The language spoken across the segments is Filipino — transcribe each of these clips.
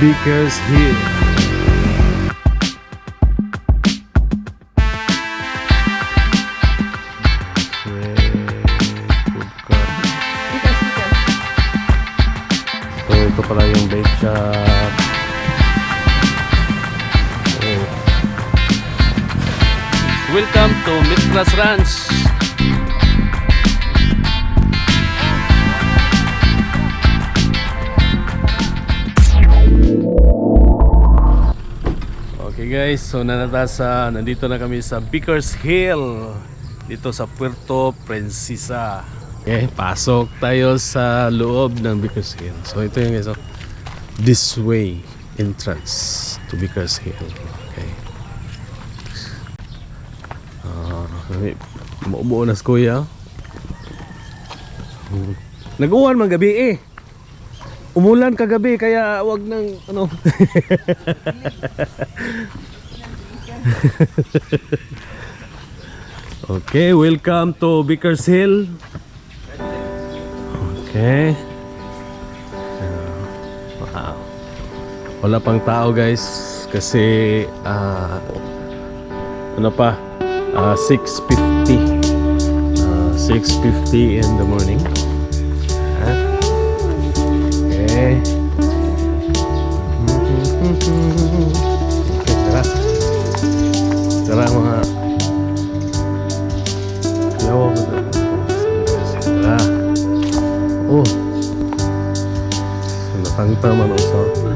Beakers Hill. So ito pala yung bake shop. Oh. Welcome to Mitras Ranch. Guys, so nanata sa nandito na kami sa Vickers Hill dito sa Puerto Princesa. Okay, pasok tayo sa loob ng Vickers Hill. So ito yung guys, oh. this way entrance to Vickers Hill. Okay. Ah, uh, maubuo na si kuya. Hmm. Nag-uwan man gabi eh. Umulan kagabi kaya wag nang ano. okay, welcome to Vickers Hill. Okay. Uh, wow. Wala pang tao guys kasi ah ano pa ah 6:50 Ah, 6:50 in the morning. Okay. Okay, tara. Tara mga na. Tara. Oh. Natangta man usa. Tamang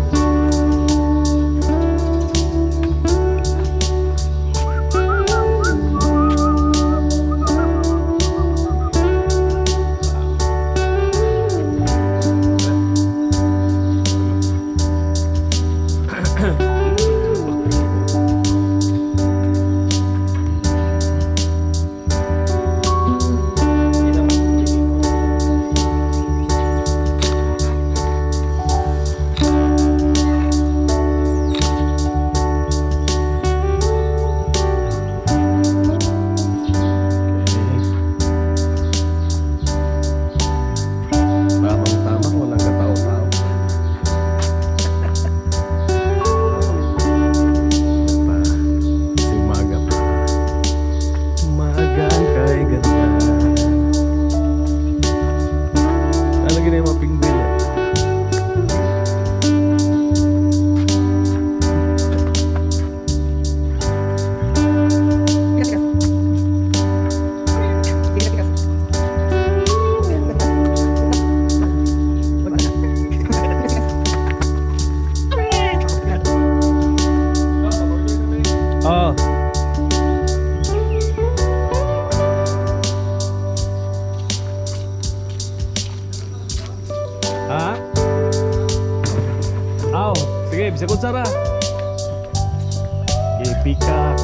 bisa ikut Sarah Gepika.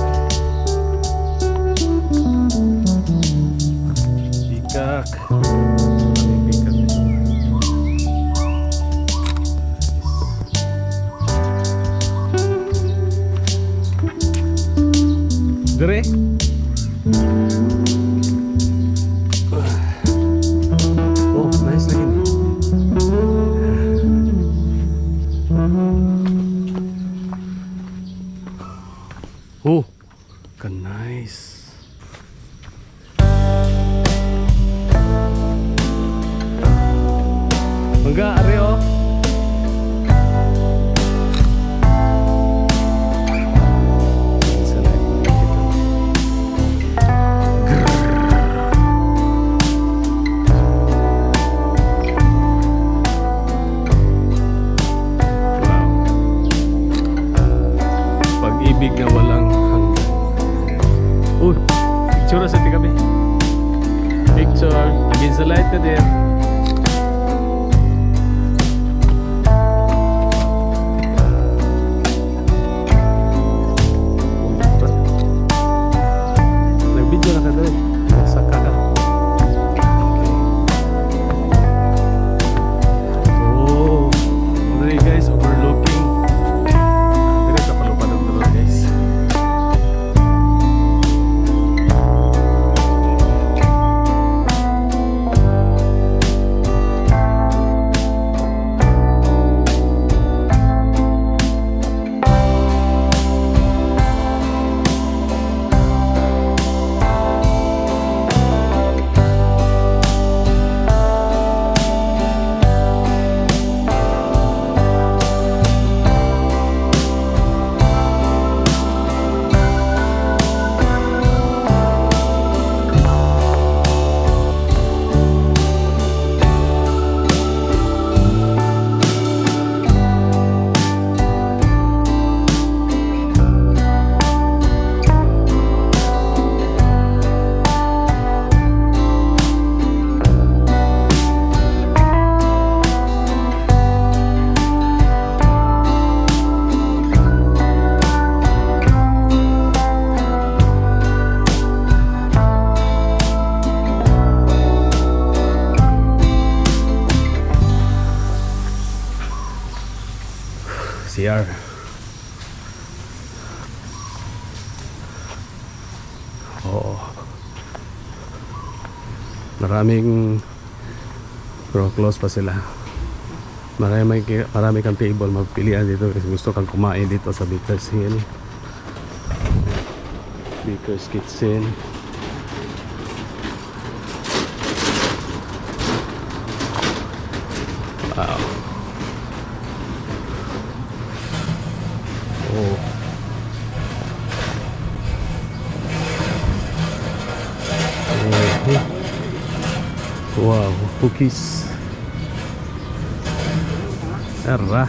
pikak pikak Dere? Pag-ibig na walang hanggan. Uy, picture sa kami. Picture. Against the light na din. CR. Oo. Maraming pero close pa sila. Marami, marami kang table magpilian dito kasi gusto kang kumain dito sa Baker's Hill. Baker's Kitchen. Wow. Oh. Oh. Wow, cookies. Tara.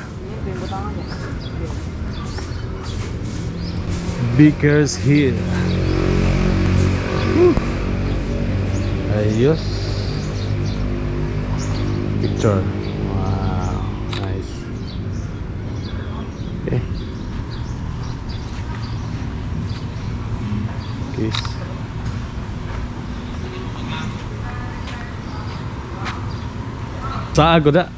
Baker's Hill. Whew. Ayos. Picture. Kiss. Sa ako da.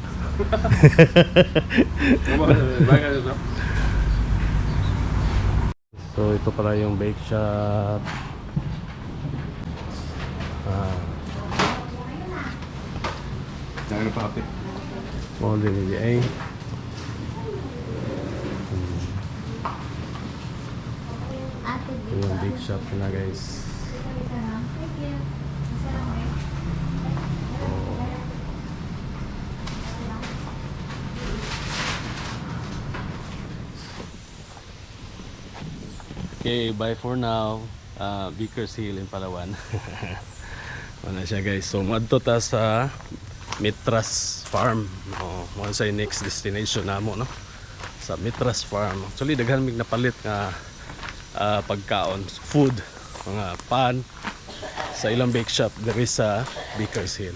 So ito pala yung bake shop. Ah, Jangan lupa hati. mo din ni bake shop nila guys. Okay, bye for now. Uh, Vickers Hill in Palawan. Wala siya guys. So, madto ta sa Mitras Farm. Oh, mo sa next destination namo no. Sa Mitras Farm. Actually daghan mig napalit nga ah, pagkaon, food, mga pan sa ilang bake shop diri sa Vickers Hill.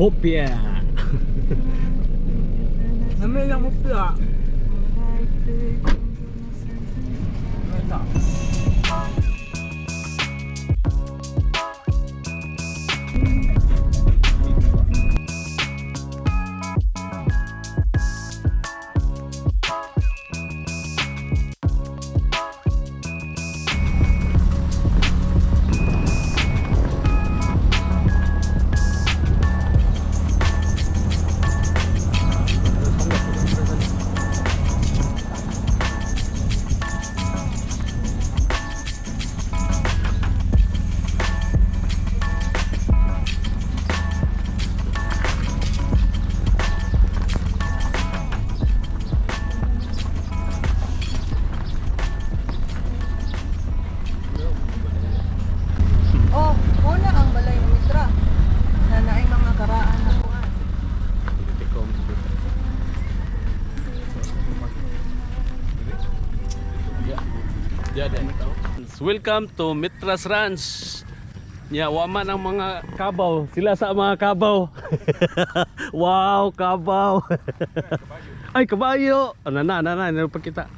Hopia. Namay lang mo pala. Welcome to Mitras Ranch. Nya wa man ang mga kabaw, sila sa mga kabaw. wow, kabaw. Ay, kabayo. Ano na, na, na, na, pa kita.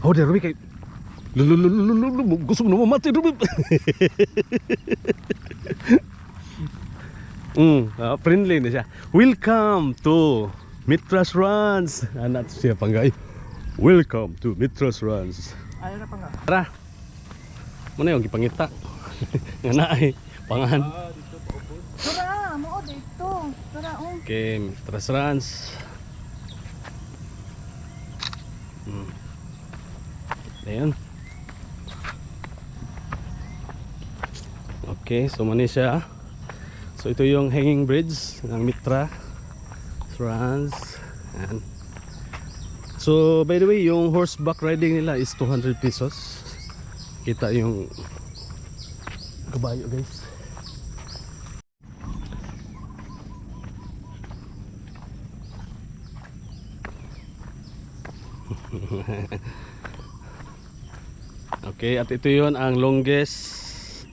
Oh, there we kay. Lulululululu, gusto mo na mamati, Ruby. Mm, ah, friendly na siya. Welcome to Mitras Ranch. Anak siya panggay. Welcome to Mitras Ranch. Ayaw na pa nga. Tara. Muna yung gipangita. Nga na ay pangan. Tara, mo dito. Tara, oh. Okay, Mitras Ranch. Hmm. Ayan. Okay, so mani siya. So ito yung hanging bridge ng Mitra Trans. Ayan. So by the way, yung horseback riding nila is 200 pesos. Kita yung kabayo guys. Okay, at ito yun ang longest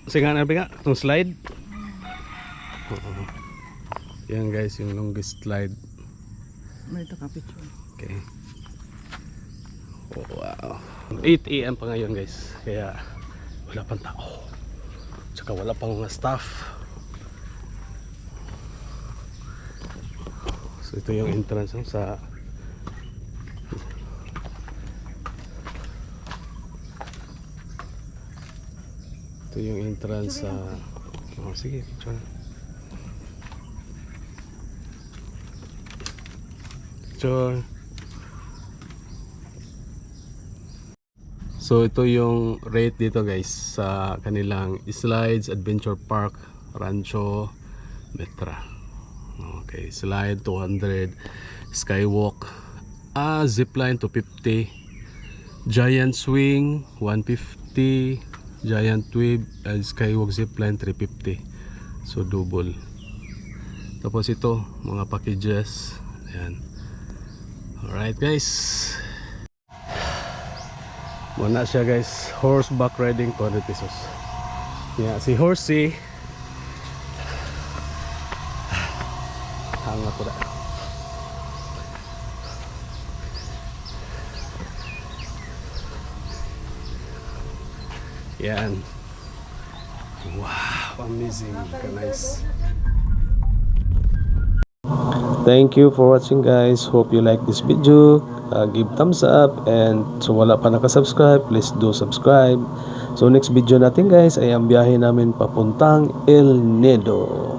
Sige nga, nga, itong slide. Yan guys, yung longest slide May ito ka picture. Okay Wow 8 a.m. pa ngayon guys Kaya wala pang tao Tsaka wala pang staff So ito yung entrance sa Ito yung entrance sa Oh, sige, picture. Picture. So ito yung rate dito guys sa kanilang Slides Adventure Park Rancho Metra. Okay, slide 200, skywalk, ah zipline 250, giant swing 150, giant wave, uh, skywalk zipline 350. So double. Tapos ito, mga packages. Ayan. Alright guys. Muna siya guys, horseback riding 200 pesos. Yeah, si Horsey. Hanga ko na. Yan. Wow, amazing. Ka-nice. Thank you for watching guys. Hope you like this video. Uh, give thumbs up and so wala pa nakasubscribe, please do subscribe. So next video natin guys ay ang biyahe namin papuntang El Nido.